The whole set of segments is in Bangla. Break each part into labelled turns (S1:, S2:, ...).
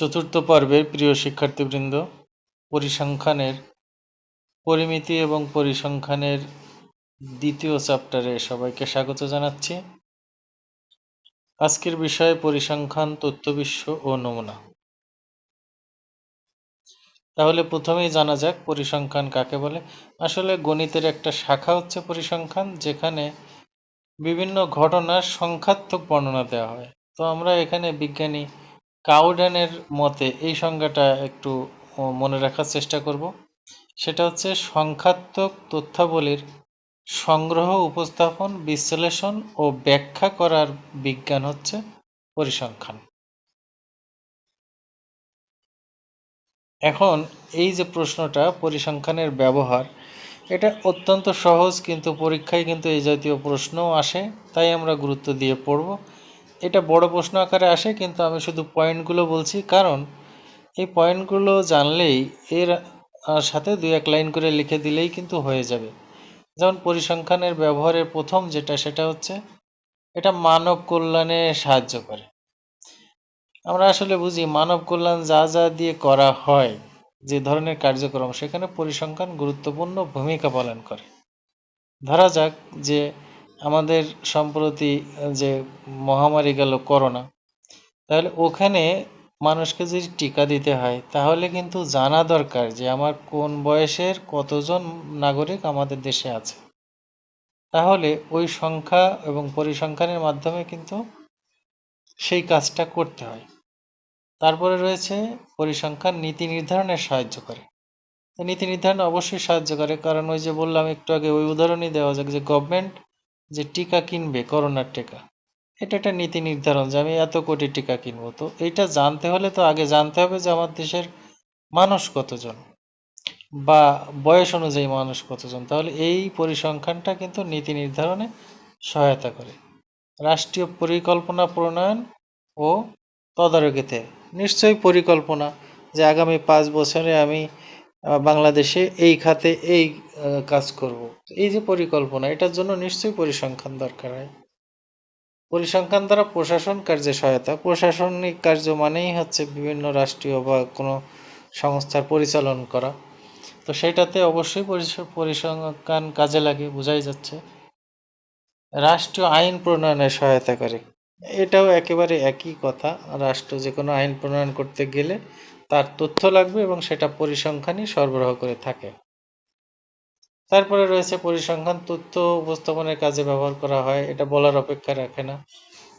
S1: চতুর্থ পর্বের প্রিয় শিক্ষার্থীবৃন্দ, পরিসংখ্যানের পরিমিতি এবং পরিসংখ্যানের দ্বিতীয় চ্যাপ্টারে সবাইকে স্বাগত জানাচ্ছি। আজকের বিষয় পরিসংখ্যান তথ্যবিশ্ব ও নমুনা। তাহলে প্রথমেই জানা যাক পরিসংখ্যান কাকে বলে। আসলে গণিতের একটা শাখা হচ্ছে পরিসংখ্যান, যেখানে বিভিন্ন ঘটনার সংখ্যাত্মক বর্ণনা দেওয়া হয়। তো আমরা এখানে বিজ্ঞানী কাউডেনের মতে এই সংজ্ঞাটা একটু মনে রাখার চেষ্টা করব। সেটা হচ্ছে সংখ্যাত্মক তথ্যাবলীর সংগ্রহ, উপস্থাপন, বিশ্লেষণ ও ব্যাখ্যা করার বিজ্ঞান হচ্ছে পরিসংখ্যান। এখন এই যে প্রশ্নটা, পরিসংখ্যানের ব্যবহার, এটা অত্যন্ত সহজ, কিন্তু পরীক্ষায় কিন্তু এই জাতীয় প্রশ্নও আসে, তাই আমরা গুরুত্ব দিয়ে পড়ব। এটা বড় প্রশ্ন আকারে আসে, কিন্তু আমি শুধু পয়েন্টগুলো বলছি। কারণ এই পয়েন্টগুলো জানলেই এর সাথে দুই এক লাইন করে লিখে দিলেই কিন্তু হয়ে যাবে। যেমন পরিসংখ্যানের ব্যবহারের প্রথম যেটা, সেটা হচ্ছে এটা মানব কল্যাণে সাহায্য করে। আমরা আসলে বুঝি মানব কল্যাণ যা যা দিয়ে করা হয়, যে ধরনের কার্যক্রম, সেখানে পরিসংখ্যান গুরুত্বপূর্ণ ভূমিকা পালন করে। ধরা যাক যে আমাদের সম্প্রতি যে মহামারী গেল করোনা, তাহলে ওখানে মানুষকে যদি টিকা দিতে হয়, তাহলে কিন্তু জানা দরকার যে আমার কোন বয়সের কতজন নাগরিক আমাদের দেশে আছে। তাহলে ওই সংখ্যা এবং পরিসংখ্যানের মাধ্যমে কিন্তু সেই কাজটা করতে হয়। তারপরে রয়েছে পরিসংখ্যান নীতি নির্ধারণে সাহায্য করে। নীতি নির্ধারণে অবশ্যই সাহায্য করে, কারণ ওই যে বললাম একটু আগে ওই উদাহরণই দেওয়া যাক যে গভর্নমেন্ট যে টিকা কিনবে, করোনার টিকা। এটা একটা নীতি নির্ধারণ যে আমি এত কোটি টিকা কিনবো। তো এইটা জানতে হলে তো আগে জানতে হবে যে আমার দেশের মানুষ কতজন বা বয়স অনুযায়ী মানুষ কতজন। তাহলে এই পরিসংখ্যানটা কিন্তু নীতি নির্ধারণে সহায়তা করে। রাষ্ট্রীয় পরিকল্পনা প্রণয়ন ও তদারকিতে। নিশ্চয়ই পরিকল্পনা যে আগামী পাঁচ বছরে আমি বাংলাদেশে এই খাতে এই কাজ করব। এই যে পরিকল্পনা, এটার জন্য নিশ্চয়ই পরিসংখ্যান দরকার হয়। পরিসংখ্যান দ্বারা প্রশাসন কার্যে সহায়তা। প্রশাসনিক কার্য মানেই হচ্ছে বিভিন্ন রাষ্ট্রীয় বা কোনো সংস্থার পরিচালন করা। তো সেটাতে অবশ্যই পরিসংখ্যান কাজে লাগে, বোঝাই যাচ্ছে। রাষ্ট্রীয় আইন প্রণয়নে সহায়তা করে। এটাও একেবারে একই কথা। রাষ্ট্র যে কোনো আইন প্রণয়ন করতে গেলে তার তথ্য লাগবে এবং সেটা পরিসংখ্যানই সরবরাহ করে থাকে। তারপরে রয়েছে পরিসংখ্যান, তথ্য উপস্থাপনের কাজে ব্যবহার করা হয়। এটা বলার অপেক্ষা রাখে না।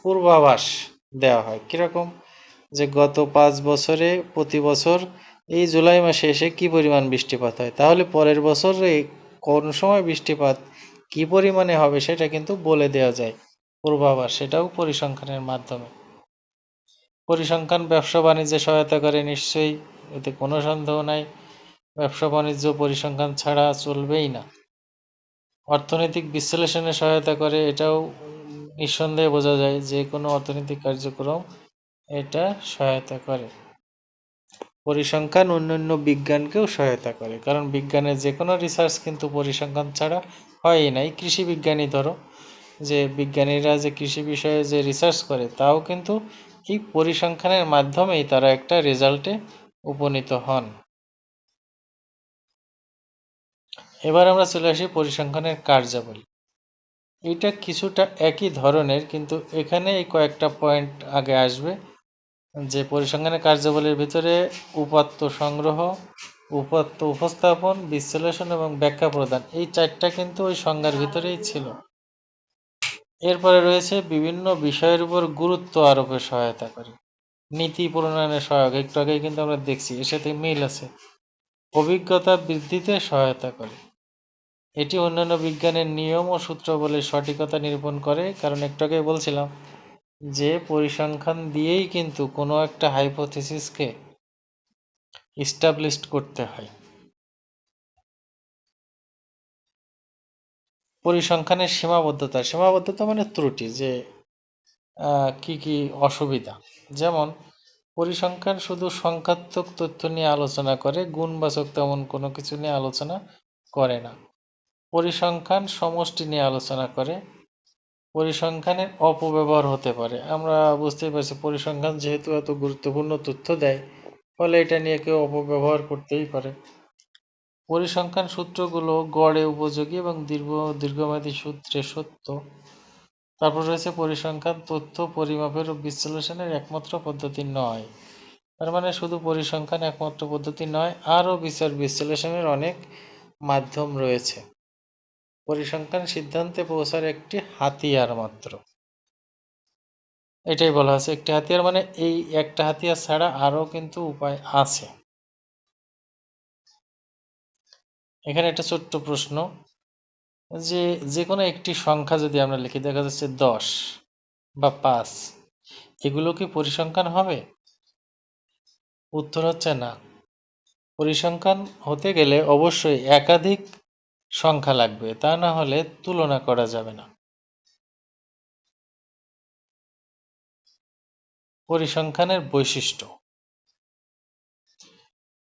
S1: পূর্বাভাস দেওয়া হয়। কীরকম? যে গত পাঁচ বছরে প্রতি বছর এই জুলাই মাসে এসে কি পরিমাণ বৃষ্টিপাত হয়? তাহলে পরের বছর কোন সময় বৃষ্টিপাত কি পরিমাণে হবে সেটা কিন্তু বলে দেওয়া যায়। পূর্বাভাস, সেটাও পরিসংখ্যানের মাধ্যমে। পরিসংখ্যান, ব্যবসা বাণিজ্যে সহায়তা করে নিশ্চয়ই, এতে কোনো সন্দেহ নাই। ব্যবসা বাণিজ্য পরিসংখ্যান ছাড়া চলবেই না। অর্থনৈতিক বিশ্লেষণে সহায়তা করে এটাও নিঃসন্দেহে বোঝা যায় যে কোনো অর্থনৈতিক কার্যক্রম এটা সহায়তা করে। পরিসংখ্যান অন্যান্য বিজ্ঞানকেও সহায়তা করে, কারণ বিজ্ঞানের যে কোনো রিসার্চ কিন্তু পরিসংখ্যান ছাড়া হয়ই নাই কৃষি বিজ্ঞানী ধরো, যে বিজ্ঞানীরা যে কৃষি বিষয়ে যে রিসার্চ করে, তাও কিন্তু এই পরিসংখ্যানের মাধ্যমেই তারা একটা রেজাল্টে উপনীত হন? এবার আমরা চলে আসি পরিসংখ্যানের কার্যাবলী। এটা কিছুটা একই ধরনের, কিন্তু এখানে এই কয়েকটা পয়েন্ট আগে আসবে। যে পরিসংখ্যানের কার্যাবলীর ভিতরে উপাত্ত সংগ্রহ, উপাত্ত উপস্থাপন, বিশ্লেষণ এবং ব্যাখ্যা প্রদান, এই চারটা কিন্তু ওই সংজ্ঞার ভিতরেই ছিল। এরপরে রয়েছে বিভিন্ন বিষয়ের উপর গুরুত্ব আরোপে সহায়তা করে। নীতি প্রণয়নে সহায়ক, একটু আগেই কিন্তু আমরা দেখছি, এর সাথে মিল আছে। অভিজ্ঞতা বৃদ্ধিতে সহায়তা করে। এটি অন্যান্য বিজ্ঞানের নিয়ম ও সূত্র বলে সঠিকতা নিরূপণ করে। কারণ একটু আগে বলছিলাম যে, পরিসংখ্যান দিয়েই কিন্তু কোনো একটা হাইপোথিসিসকে ইস্টাবলিশড করতে হয়। পরিসংখ্যানের সীমাবদ্ধতা। সীমাবদ্ধতা মানে ত্রুটি যে কি কি অসুবিধা। যেমন, পরিসংখ্যান শুধু সংখ্যাত্মক তথ্য নিয়ে আলোচনা করে, গুণবাচক তেমন কোনো কিছু নিয়ে আলোচনা করে না। পরিসংখ্যান সমষ্টি নিয়ে আলোচনা করে, পরিসংখ্যানের অপব্যবহার হতে পারে। আমরা বুঝতেই পারছি পরিসংখ্যান যেহেতু এত গুরুত্বপূর্ণ তথ্য দেয়, ফলে এটা নিয়ে কেউ অপব্যবহার করতেই পারে। পরিসংখ্যান সূত্রগুলো গড়ে উপযোগী এবং দীর্ঘ, দীর্ঘমেয়াদী সূত্রে সত্য। তারপর রয়েছে পরিসংখ্যান, তথ্য পরিমাপের ও বিশ্লেষণের একমাত্র পদ্ধতি নয়। তার মানে শুধু পরিসংখ্যান একমাত্র পদ্ধতি নয়, আরও বিচার বিশ্লেষণের অনেক মাধ্যম রয়েছে। পরিসংখ্যান সিদ্ধান্তে পৌঁছার একটি হাতিয়ার মাত্র। এটাই বলা আছে একটি হাতিয়ার মানে এই একটা হাতিয়ার ছাড়া আরও কিন্তু উপায় আছে। এখানে একটা ছোট্ট প্রশ্ন। যে যে কোনো একটি সংখ্যা যদি আমরা লিখি, দেখা যাচ্ছে দশ বা পাঁচ, এগুলো কি পরিসংখ্যান হবে? উত্তর হচ্ছে না। পরিসংখ্যান হতে গেলে অবশ্যই একাধিক সংখ্যা লাগবে, তা না হলে তুলনা করা যাবে না। পরিসংখ্যানের বৈশিষ্ট্য।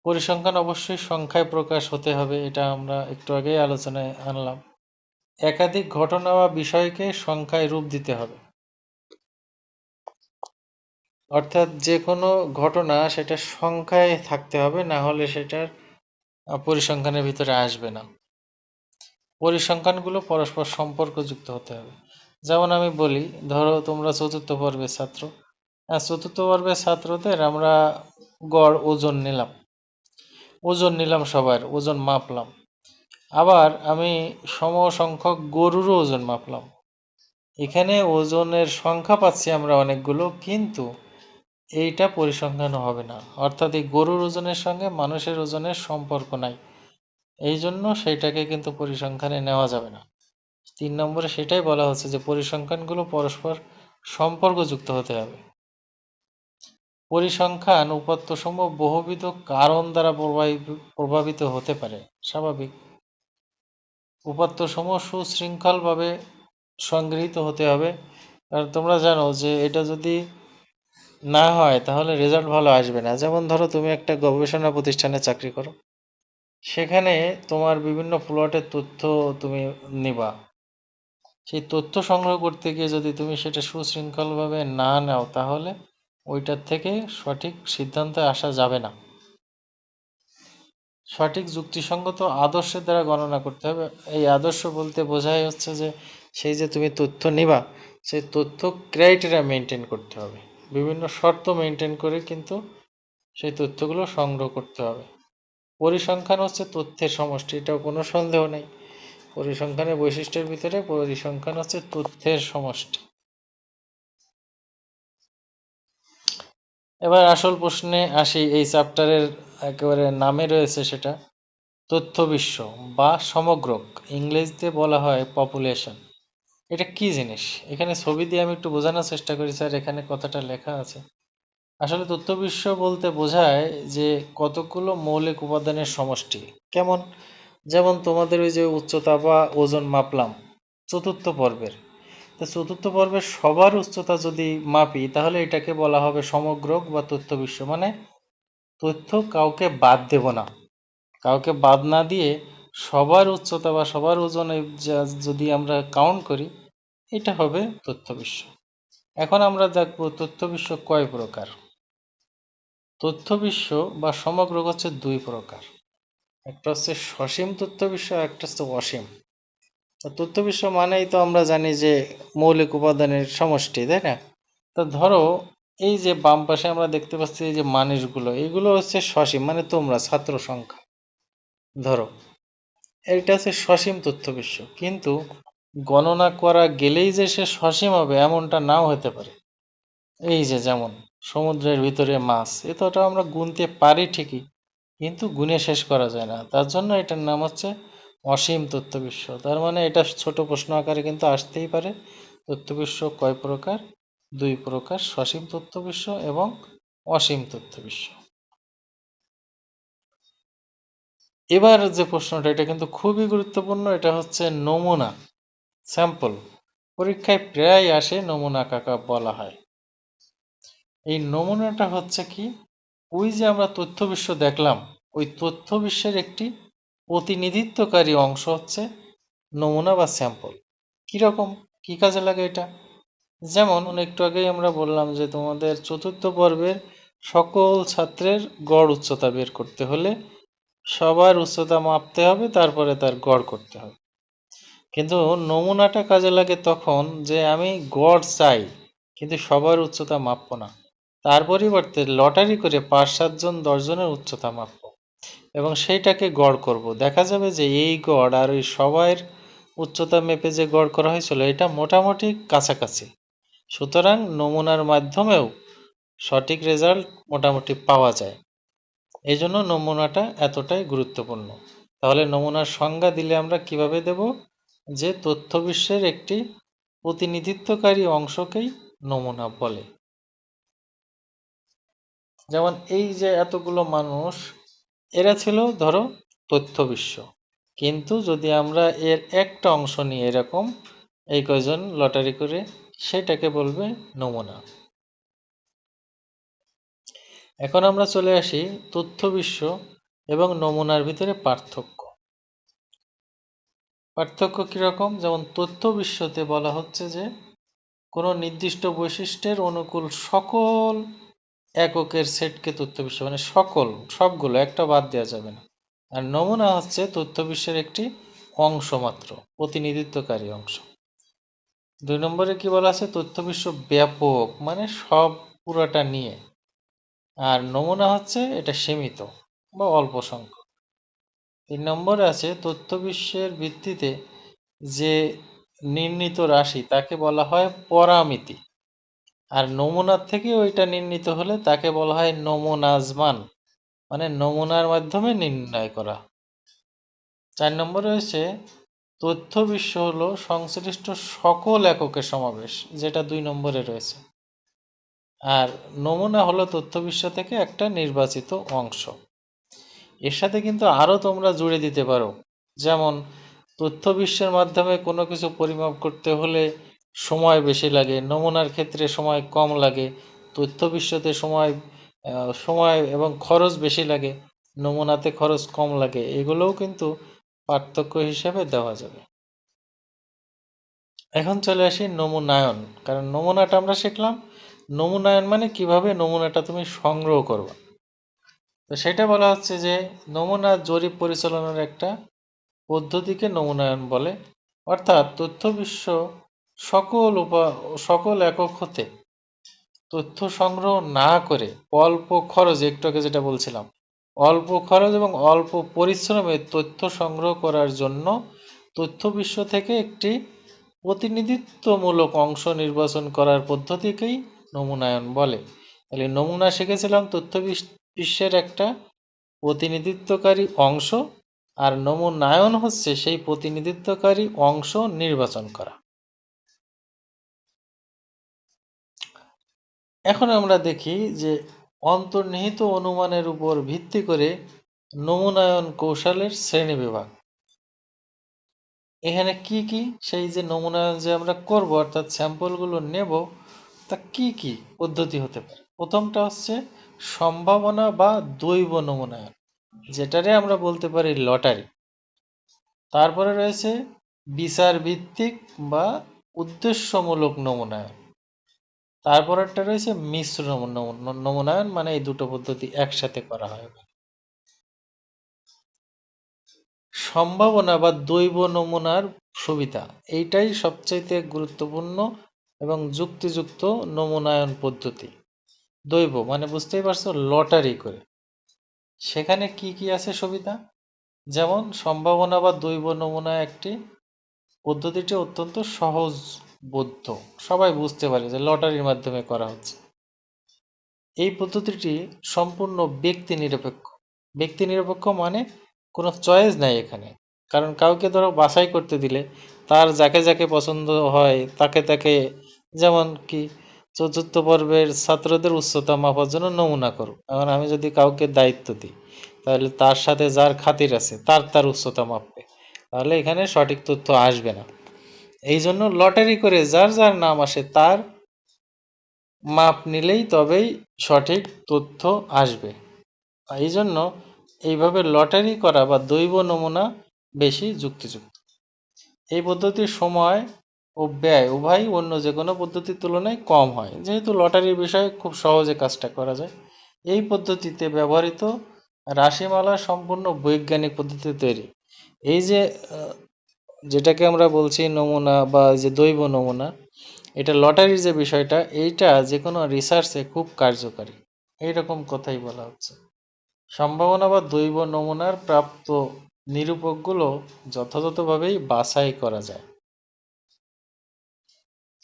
S1: পরিসংখ্যান অবশ্যই সংখ্যায় প্রকাশ হতে হবে, এটা আমরা একটু আগেই আলোচনায় আনলাম। একাধিক ঘটনা বা বিষয়কে সংখ্যায় রূপ দিতে হবে। অর্থাৎ যে কোনো ঘটনা সেটা সংখ্যায় থাকতে হবে, না হলে সেটার পরিসংখ্যানের ভিতরে আসবে না। পরিসংখ্যানগুলো পরস্পর সম্পর্কযুক্ত হতে হবে। যেমন আমি বলি, ধরো তোমরা চতুর্থ পর্বের ছাত্র। চতুর্থ পর্বের ছাত্রদের আমরা গড়, ওজন নিলাম। ওজন নিলাম সবার, ওজন মাপলাম। আবার আমি সমসংখ্যক গরুরও ওজন মাপলাম। এখানে ওজনের সংখ্যা পাচ্ছি আমরা অনেকগুলো, কিন্তু এইটা পরিসংখ্যান হবে না। অর্থাৎ এই গরুর ওজনের সঙ্গে মানুষের ওজনের সম্পর্ক নাই। এই জন্য সেইটাকে কিন্তু পরিসংখ্যানে নেওয়া যাবে না। তিন নম্বরে সেটাই বলা হচ্ছে যে পরিসংখ্যানগুলো পরস্পর সম্পর্কযুক্ত হতে হবে। পরিসংখ্যান উপাত্ত উপাত্তসমূহ বহুবিধ কারণ দ্বারা প্রভাবিত হতে পারে। স্বাভাবিক। উপাত্তসমূহ সুশৃঙ্খলভাবে সংগৃহীত হতে হবে। কারণ তোমরা জানো যে এটা যদি না হয়, তাহলে রেজাল্ট ভালো আসবে না। যেমন ধরো তুমি একটা গবেষণা প্রতিষ্ঠানে চাকরি করো। সেখানে তোমার বিভিন্ন প্লটের তথ্য তুমি নিবা। সেই তথ্য সংগ্রহ করতে গিয়ে যদি তুমি সেটা সুশৃঙ্খলভাবে না নাও, তাহলে ওইটার থেকে সঠিক সিদ্ধান্তে আসা যাবে না। সঠিক যুক্তিসঙ্গত আদর্শের দ্বারা গণনা করতে হবে। এই আদর্শ বলতে বোঝাই হচ্ছে যে, সেই যে তুমি তথ্য নিবা, সেই তথ্য ক্রাইটেরিয়া মেনটেন করতে হবে। বিভিন্ন শর্ত মেনটেন করে কিন্তু সেই তথ্যগুলো সংগ্রহ করতে হবে। পরিসংখ্যান হচ্ছে তথ্যের সমষ্টি, এটাও কোনো সন্দেহ নেই। পরিসংখ্যানের বৈশিষ্ট্যের ভিতরে পরিসংখ্যান হচ্ছে তথ্যের সমষ্টি। এবার আসল প্রশ্নে আসি, এই চ্যাপ্টারের একেবারে নামে রয়েছে সেটা, তথ্য বিশ্ব বা সমগ্রক, ইংরেজিতে বলা হয় পপুলেশন এটা কি জিনিস? এখানে ছবি দিয়ে আমি একটু বোঝানোর চেষ্টা করি, স্যার, এখানে কথাটা লেখা আছে। আসলে তথ্য বিশ্ব বলতে বোঝায় যে কতগুলো মৌলিক উপাদানের সমষ্টি। কেমন? যেমন তোমাদের ওই যে উচ্চতা বা ওজন মাপলাম, চতুর্থ পর্বের। তো চতুর্থ পর্বের সবার উচ্চতা যদি মাপি, তাহলে এটাকে বলা হবে সমগ্র বা তথ্য বিশ্ব। মানে তথ্য কাউকে বাদ দেব না। কাউকে বাদ না দিয়ে সবার উচ্চতা বা সবার ওজনে যদি আমরা কাউন্ট করি, এটা হবে তথ্য বিশ্ব। এখন আমরা দেখব তথ্য বিশ্ব কয় প্রকার? তথ্য বিশ্ব বা সমগ্র হচ্ছে দুই প্রকার। একটা হচ্ছে সসীম তথ্য বিশ্ব একটা হচ্ছে অসীম। তথ্য বিশ্ব মানেই তো আমরা জানি যে মৌলিক উপাদানের সমষ্টি, তাই না? তো ধরো, এই যে বাম পাশে আমরা দেখতে পাচ্ছি যে মানুষগুলো, এগুলো হচ্ছে সসীম মানে তোমরা, ছাত্র সংখ্যা। ধরো এটা হচ্ছে সসীম তথ্য বিশ্ব, কিন্তু গণনা করা গেলেই যে সে সসীম হবে, এমনটা নাও হতে পারে। এই যে যেমন, সমুদ্রের ভিতরে মাছ এতটা আমরা গুনতে পারি ঠিকই, কিন্তু গুনে শেষ করা যায় না। তার জন্য এটার নাম হচ্ছে অসীম তথ্য বিশ্ব। তার মানে এটা ছোট প্রশ্ন আকারে কিন্তু আসতেই পারে। তথ্য বিশ্ব কয় প্রকার? দুই প্রকার, সসীম তথ্য বিশ্ব এবং অসীম তথ্য বিশ্ব। এবার যে প্রশ্নটা, এটা কিন্তু খুবই গুরুত্বপূর্ণ, এটা হচ্ছে নমুনা, স্যাম্পল। পরীক্ষায় প্রায় আসে নমুনা কাকা বলা হয়। এই নমুনাটা হচ্ছে কি? ওই যে আমরা তথ্য বিশ্ব দেখলাম, ওই তথ্য বিশ্বের একটি প্রতিনিধিত্বকারী অংশ হচ্ছে নমুনা বা স্যাম্পল। কীরকম? কি কাজে লাগে এটা? যেমন একটু আগেই আমরা বললাম যে তোমাদের চতুর্থ পর্বের সকল ছাত্রের গড় উচ্চতা বের করতে হলে সবার উচ্চতা মাপতে হবে, তারপরে তার গড় করতে হবে। কিন্তু নমুনাটা কাজে লাগে তখন যে আমি গড় চাই, কিন্তু সবার উচ্চতা মাপবো না। তার পরিবর্তে লটারি করে পাঁচ সাতজন দশজনের উচ্চতা মাপবো। এবং সেইটাকে গড় করব। দেখা যাবে যে এই গড় আর ওই সবাইয়ের উচ্চতা মেপে যে গড় করা হয়েছিল, এটা মোটামুটি কাছাকাছি। সুতরাং নমুনার মাধ্যমেও সঠিক রেজাল্ট মোটামুটি পাওয়া যায়। এই জন্য নমুনাটা এতটাই গুরুত্বপূর্ণ। তাহলে নমুনার সংজ্ঞা দিলে আমরা কীভাবে দেব? যে তথ্য বিশ্বের একটি প্রতিনিধিত্বকারী অংশকেই নমুনা বলে। যেমন এই যে এতগুলো মানুষ এরা ছিল, ধরো, তথ্য বিশ্ব। কিন্তু যদি আমরা এর একটা অংশ নিই এরকম, এই কয়জন লটারি করে, সেটাকে বলবে নমুনা। এখন আমরা চলে আসি তথ্য বিশ্ব এবং নমুনার ভিতরে পার্থক্য। পার্থক্য কীরকম? যেমন তথ্য বিশ্বতে বলা হচ্ছে যে, কোনো নির্দিষ্ট বৈশিষ্ট্যের অনুকূল সকল এককের সেটকে তথ্য বিশ্ব মানে সকল, সবগুলো, একটা বাদ দেওয়া যাবে না। আর নমুনা হচ্ছে তথ্য বিশ্বের একটি অংশ মাত্র, প্রতিনিধিত্বকারী অংশ। দুই নম্বরে কি বলা আছে? তথ্য বিশ্ব ব্যাপক মানে সব পুরোটা নিয়ে। আর নমুনা হচ্ছে এটা সীমিত বা অল্প সংখ্যক। তিন নম্বরে আছে তথ্য বিশ্বের ভিত্তিতে যে নির্ণীত রাশি, তাকে বলা হয় পরামিতি। আর নমুনার থেকে ওইটা নির্ণীত হলে তাকে বলা হয় নমুনাজমান। মানে নমুনার মাধ্যমে নির্ণয় করা। চার নম্বরে হচ্ছে তথ্য বিশ্ব হলো সংশ্লিষ্ট সকল এককের সমাবেশ, যেটা দুই নম্বরে রয়েছে। আর নমুনা হলো তথ্য বিশ্ব থেকে একটা নির্বাচিত অংশ। এর সাথে কিন্তু আরও তোমরা জুড়ে দিতে পারো। যেমন, তথ্য বিশ্বের মাধ্যমে কোনো কিছু পরিমাপ করতে হলে সময় বেশি লাগে, নমুনার ক্ষেত্রে সময় কম লাগে, তথ্য বিশ্বতে সময় সময় এবং খরচ বেশি লাগে, নমুনাতে খরচ কম লাগে, এগুলোও কিন্তু পার্থক্য হিসাবে দেওয়া যাবে। এখন চলে আসি নমুনায়ন, কারণ নমুনাটা আমরা শিখলাম। নমুনায়ন মানে কীভাবে নমুনাটা তুমি সংগ্রহ করবা? তো সেটা বলা হচ্ছে যে, নমুনা জরিপ পরিচালনার একটা পদ্ধতিকে নমুনায়ন বলে। অর্থাৎ তথ্য বিশ্ব সকল উপা, সকল একক হতে তথ্য সংগ্রহ না করে অল্প খরচ একটু আগে যেটা বলছিলাম, অল্প খরচ এবং অল্প পরিশ্রমে তথ্য সংগ্রহ করার জন্য তথ্য বিশ্ব থেকে একটি প্রতিনিধিত্বমূলক অংশ নির্বাচন করার পদ্ধতিকেই নমুনায়ন বলে। তাহলে নমুনা শিখেছিলাম তথ্য বিশ্বের একটা প্রতিনিধিত্বকারী অংশ, আর নমুনায়ন হচ্ছে সেই প্রতিনিধিত্বকারী অংশ নির্বাচন করা। এখন আমরা দেখি যে অন্তর্নিহিত অনুমানের উপর ভিত্তি করে নমুনায়ন কৌশলের শ্রেণি বিভাগ। এখানে কি কি? সেই যে নমুনায়ন যে আমরা করব, অর্থাৎ স্যাম্পলগুলো নেব, তা কি কি পদ্ধতি হতে পারে? প্রথমটা হচ্ছে সম্ভাবনা বা দৈব নমুনায়ন, যেটারে আমরা বলতে পারি লটারি। তারপরে রয়েছে বিচার ভিত্তিক বা উদ্দেশ্যমূলক নমুনায়ন। তারপর একটা রয়েছে মিশ্র নমুনায়ন মানে এই দুটো পদ্ধতি একসাথে করা হয়। সম্ভাবনা বা দৈব নমুনার সুবিধা, এইটাই সবচাইতে গুরুত্বপূর্ণ এবং যুক্তিযুক্ত নমুনায়ন পদ্ধতি। দৈব মানে বুঝতেই পারছ, লটারি করে। সেখানে কি কি আছে সুবিধা? যেমন, সম্ভাবনা বা দৈব নমুনা একটি পদ্ধতিটি অত্যন্ত সহজ বোধ্য সবাই বুঝতে পারে যে লটারির মাধ্যমে করা হচ্ছে। এই পদ্ধতিটি সম্পূর্ণ ব্যক্তি নিরপেক্ষ ব্যক্তি নিরপেক্ষ মানে কোনো চয়েস নাই এখানে। কারণ কাউকে ধরো বাছাই করতে দিলে তার যাকে যাকে পছন্দ হয় তাকে তাকে যেমন কি চতুর্থ পর্বের ছাত্রদের উচ্চতা মাপার জন্য নমুনা করো এখন আমি যদি কাউকে দায়িত্ব দিই, তাহলে তার সাথে যার খাতির আছে তার তার উচ্চতা মাপবে। তাহলে এখানে সঠিক তথ্য আসবে না। এই জন্য লটারি করে যার যার নাম আসে তার মাপ নিলেই তবেই সঠিক তথ্য আসবে। এই জন্য এইভাবে লটারি করা বা দৈব নমুনা বেশি যুক্তিযুক্ত। এই পদ্ধতির সময় ও ব্যয় উভয় অন্য যে কোনো পদ্ধতির তুলনায় কম হয়। যেহেতু লটারির বিষয়ে খুব সহজে কাজটা করা যায়, এই পদ্ধতিতে ব্যবহৃত রাশিমালা সম্পূর্ণ বৈজ্ঞানিক পদ্ধতিতে তৈরি। এই যে যেটাকে আমরা বলছি নমুনা বা যে দৈব নমুনা, এটা লটারির যে বিষয়টা, এইটা যে কোনো রিসার্চে খুব কার্যকারী। এইরকম কথাই বলা হচ্ছে। সম্ভাবনা বা দৈব নমুনার প্রাপ্ত নিরূপকগুলো যথাযথভাবেই বাছাই করা যায়।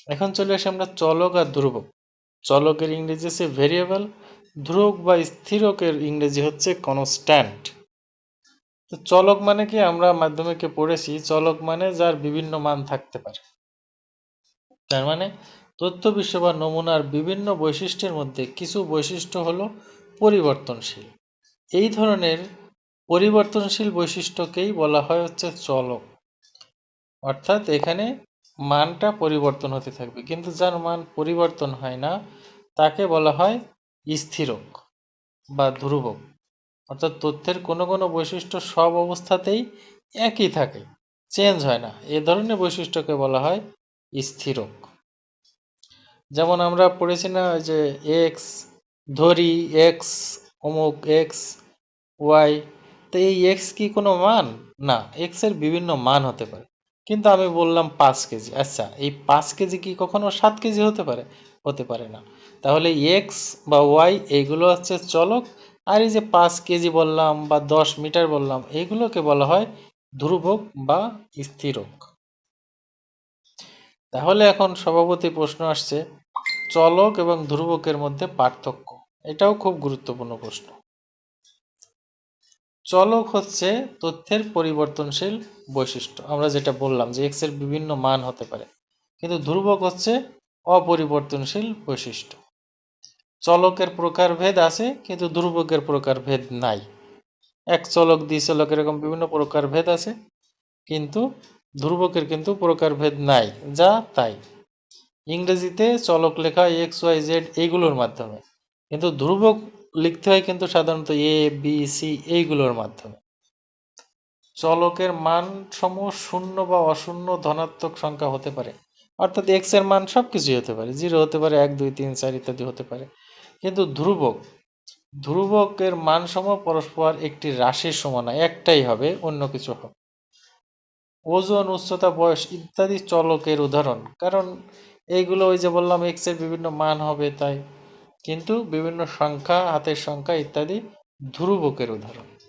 S1: এখন চলে আসি আমরা চলক আর ধ্রুবক। চলকের ইংরেজি হচ্ছে ভেরিয়েবল ধ্রুবক বা স্থিরকের ইংরেজি হচ্ছে কনস্ট্যান্ট তো চলক মানে কি আমরা মাধ্যমিকে পড়েছি, চলক মানে যার বিভিন্ন মান থাকতে পারে। তার মানে তথ্য বিশ্ব বা নমুনার বিভিন্ন বৈশিষ্ট্যের মধ্যে কিছু বৈশিষ্ট্য হলো পরিবর্তনশীল। এই ধরনের পরিবর্তনশীল বৈশিষ্ট্যকেই বলা হয় হচ্ছে চলক। অর্থাৎ এখানে মানটা পরিবর্তন হতে থাকবে, কিন্তু যার মান পরিবর্তন হয় না, তাকে বলা হয় স্থিরক বা ধ্রুবক। অর্থাৎ তথ্যের কোনো কোনো বৈশিষ্ট্য সব অবস্থাতেই একই থাকে। চেঞ্জ হয় না। এ ধরনের বৈশিষ্ট্যকে বলা হয় স্থিরক। যেমন আমরা পড়েছি না যে এক্স ধরি এক্স অমুক এক্স ওয়াই তো এই এক্স কি কোনো মান? না এক্সের বিভিন্ন মান হতে পারে। কিন্তু আমি বললাম পাঁচ কেজি। আচ্ছা এই পাঁচ কেজি কি কখনো সাত কেজি হতে পারে? হতে পারে না। তাহলে এক্স বা ওয়াই এইগুলো হচ্ছে চলক। আর এই যে পাঁচ কেজি বললাম বা দশ মিটার বললাম, এগুলোকে বলা হয় ধ্রুবক বা স্থিরক। তাহলে এখন সভাপতি প্রশ্ন আসছে, চলক এবং ধ্রুবকের মধ্যে পার্থক্য। এটাও খুব গুরুত্বপূর্ণ প্রশ্ন। চলক হচ্ছে তথ্যের পরিবর্তনশীল বৈশিষ্ট্য। আমরা যেটা বললাম যে এক্সের বিভিন্ন মান হতে পারে, কিন্তু ধ্রুবক হচ্ছে অপরিবর্তনশীল বৈশিষ্ট্য। চলকের প্রকারভেদ আছে, কিন্তু ধ্রুবকের প্রকারভেদ নাই। এক চলক দ্বি চলক এরকম বিভিন্ন প্রকারভেদ আছে, কিন্তু ধ্রুবকের কিন্তু প্রকারভেদ নাই, যা তাই। ইংরেজিতে চলক লেখা হয় এক্স ওয়াই জেড এইগুলোর মাধ্যমে, কিন্তু ধ্রুবক লিখতে হয় কিন্তু সাধারণত এ বি সি এইগুলোর মাধ্যমে। চলকের মান সমূহ শূন্য বা অশূন্য ধনাত্মক সংখ্যা হতে পারে, অর্থাৎ এক্সের মান সবকিছুই হতে পারে জিরো হতে পারে, এক, দুই, তিন, চার ইত্যাদি হতে পারে। কিন্তু ধ্রুবক, ধ্রুবকের মান সমূহ পরস্পর একটি রাশির সমান একটাই হবে, অন্য কিছু হবে। ওজন, উচ্চতা, বয়স ইত্যাদি চলকের উদাহরণ। কারণ এইগুলো ওই যে বললাম এক্সের বিভিন্ন মান হবে তাই। কিন্তু বিভিন্ন সংখ্যা, হাতের সংখ্যা ইত্যাদি ধ্রুবকের উদাহরণ।